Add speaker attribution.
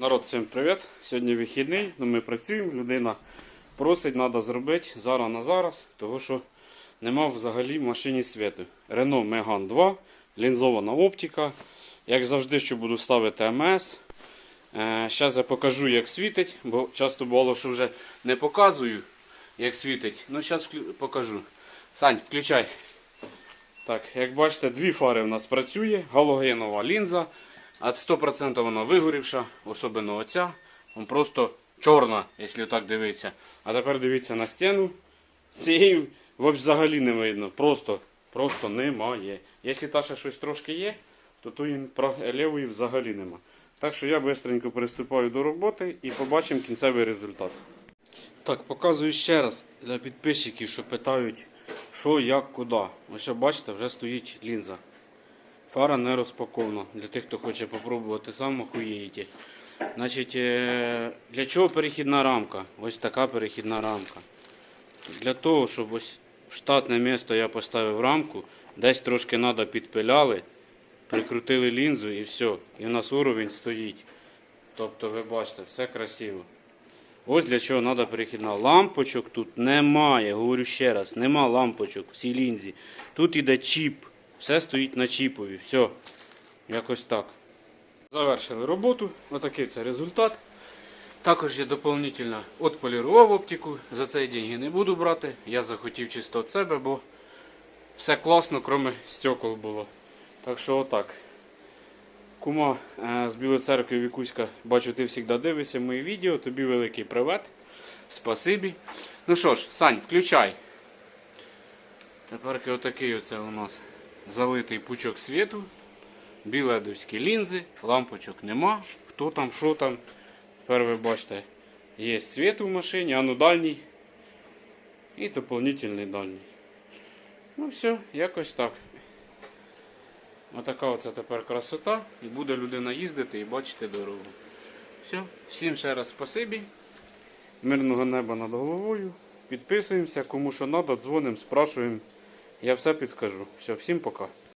Speaker 1: Народ, всім привіт! Сьогодні вихідний, ну ми працюємо, людина просить, треба зробити зараз на зараз, того що нема взагалі в машині світу. Renault Megane 2, лінзована оптика. Як завжди, що буду ставити МС. Зараз я покажу, як світить, бо часто бувало, що вже не показую, як світить. Ну, зараз покажу. Сань, включай. Так, як бачите, дві фари в нас працює, галогенова лінза. А 100% вона вигорівша, особливо оця. Вона просто чорна, якщо так дивитися. А тепер дивіться на стіну. Цієї взагалі не видно. Просто, просто немає. Якщо та ще щось трошки є, то тої лівої взагалі нема. Так що я швидко приступаю до роботи і побачимо кінцевий результат. Так, показую ще раз для підписчиків, що питають, що, як, куди. Ось бачите, вже стоїть лінза. Фара не розпакована. Для тих, хто хоче попробувати сам, охуєєте. Значить, е, для чого перехідна рамка? Ось така перехідна рамка. Для того, щоб ось в штатне місто я поставив рамку, десь трошки треба підпиляли, прикрутили лінзу і все. І в нас уровень стоїть. Тобто, ви бачите, все красиво. Ось для чого треба перехідна. Лампочок тут немає. Говорю ще раз, нема лампочок в цій лінзі. Тут іде чіп. Все стоїть на чіпові. Все. Якось так. Завершили роботу. Отакий це результат. Також я доповнительно отполірував оптику. За це деньги не буду брати. Я захотів чисто від себе, бо все класно, крім стекол було. Так що отак. Кума е, з Білої церкви Вікуська, бачу, ти завжди дивишся мої відео. Тобі великий привет. Спасибі. Ну що ж, Сань, включай. Тепер отакий оце у нас залитий пучок світу. Біледовські лінзи, лампочок нема. Хто там, що там. Тепер ви бачите, є світ у машині, а ну дальній. І доповнительний дальній. Ну все, якось так. Отака оце тепер красота. І буде людина їздити і бачити дорогу. Все, всім ще раз спасибі. Мирного неба над головою. Підписуємося, кому що треба, дзвонимо, спрашуємо. Я все підскажу. Все, всім пока.